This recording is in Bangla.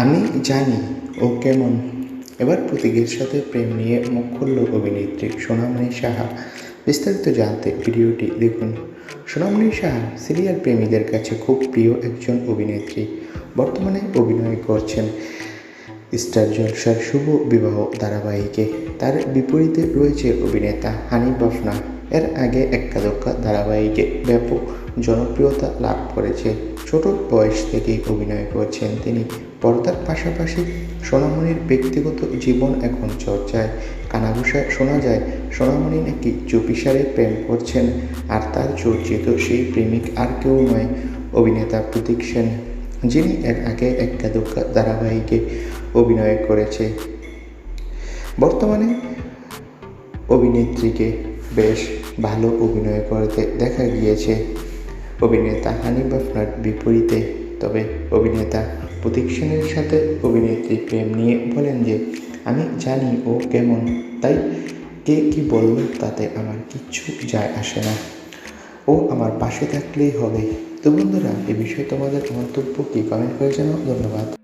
আমি জানি, ও কেমন। এবার প্রতীকের সাথে প্রেম নিয়ে মুখ অভিনেত্রী সোনামণি সাহা। বিস্তারিত জানতে ভিডিওটি দেখুন। সোনামণি সাহা সিরিয়াল প্রেমীদের কাছে খুব প্রিয় একজন অভিনেত্রী। বর্তমানে অভিনয় করছেন স্টার জলসার শুভ বিবাহ ধারাবাহিকে। তার বিপরীতে রয়েছে অভিনেতা হানি বাফনা এর আগে এক্কা দক্কা ধারাবাহিকে ব্যাপক জনপ্রিয়তা লাভ করেছে। ছোট বয়স থেকেই অভিনয় করছেন তিনি। পর্দার পাশাপাশি সোনামণির ব্যক্তিগত জীবন এখন চর্চায়। কানাঘুষায় শোনা যায়, সোনামণি নাকি চুপিসারে প্রেম করছেন, আর তার চর্চিত সেই প্রেমিক আর কেউ নয়, অভিনেতা প্রতীক সেন, যিনি এর আগে এক্কা দোক্কা ধারাবাহিকে অভিনয় করেছে। বর্তমানে অভিনেত্রীকে বেশ ভালো অভিনয় করতে দেখা গিয়েছে। অভিনেতা হানি বাফনার বিপরীতে। তবে অভিনেতা প্রতীক সেনের সাথে অভিনেত্রী প্রেম নিয়ে বলেন যে, আমি জানি ও কেমন, তাই কে কি বলল তাতে আমার কিচ্ছু যায় আসে না। ও আমার পাশে থাকলেই হবে। তো বন্ধুরা, এ বিষয়ে তোমাদের মন্তব্য কি? কমেন্ট করে জানাও। ধন্যবাদ।